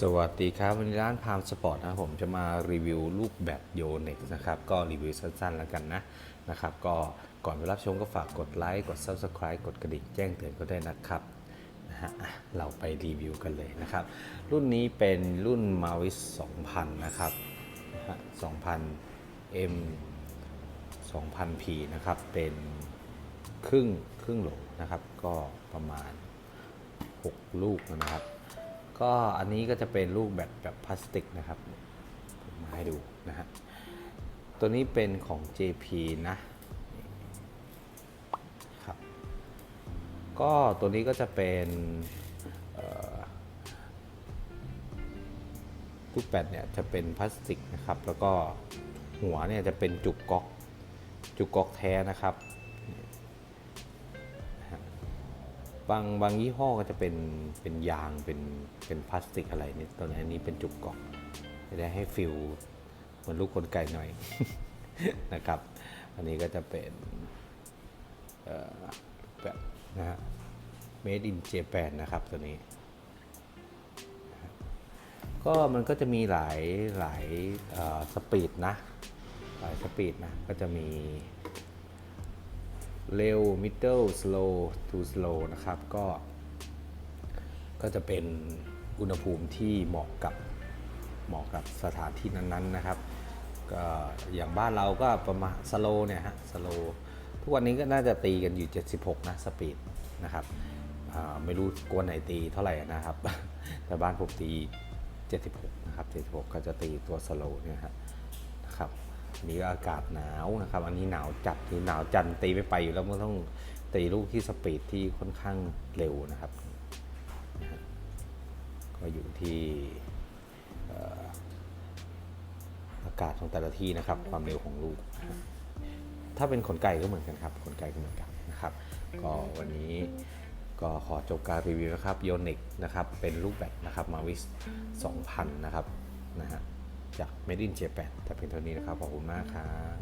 สวัสดีครับ วันนี้ร้านพามสปอร์ตนะครับผมจะมารีวิวลูกแบตโยเน็กนะครับก็รีวิวสั้นๆแล้วกันนะนะครับก็ก่อนไปรับชมก็ฝากกดไลค์กด Subscribe กดกระดิ่งแจ้งเตือนก็ได้นะครับนะฮะเราไปรีวิวกันเลยนะครับ รุ่นนี้เป็นรุ่น Mavis 2000 นะครับนะฮะ2000 M 2000P นะครับเป็นครึ่งครึ่งโหลนะครับก็ประมาณ 6 ลูกนะครับ ก็อันนี้ก็จะเป็นลูกแบบแบบพลาสติกนะครับมาให้ดูนะฮะตัวนี้เป็นของ JP นะครับ ก็ตัวนี้ก็จะเป็นลูกแบตเนี่ยจะเป็นพลาสติกนะครับ แล้วก็หัวเนี่ยจะเป็นจุกก๊อก จุกก๊อกแท้นะครับ บางบางยี่ห้อก็จะเป็นเป็นยางเป็นเป็นพลาสติกอะไรนี่ตัวนี้นนี้เป็นจุกกล่องจะได้ให้ฟิลเหมือนลูกกลไกหน่อยนะครับ อันนี้ก็จะเป็นแบบนะฮะ made in Japan นะครับตัวนี้ ก็มันก็จะมีหลายหลายสปีดนะ หลายสปีดนะ ก็จะมี เร็ว middle slow to slow นะครับก็ ก็จะเป็นอุณหภูมิที่เหมาะกับเหมาะกับสถานที่นั้นๆนะครับ ก็อย่างบ้านเราก็ประมาณสโลเนี่ยฮะสโลทุกวันนี้ก็น่าจะตีกันอยู่ 76 นะสปีดนะครับไม่รู้กวนไหนตีเท่าไหร่นะครับ แต่บ้านผมตี 76 นะครับ 76 ก็จะตีตัวสโลเนี่ยฮะนะครับ นนี้ก็อากาศหนาวนะครับ อันนี้หนาวจัดหรือหนาวจันตีไม่ไปอยู่แล้วมันต้องตีลูกที่สปีดที่ค่อนข้างเร็วนะครับ ก็อยู่ที่อากาศของแต่ละที่นะครับ ความเร็วของลูก ถ้าเป็นขนไก่ก็เหมือนกันครับขนไก่ก็เหมือนกันนะครับ ก็วันนี้ก็ขอจบการรีวิวนะครับโยนิกนะครับ เป็นลูกแบตนะครับมาวิส 2,000 นะครับนะฮะ จาก Made in Japan แต่เพียงเท่านี้นะครับ ขอบคุณมากครับ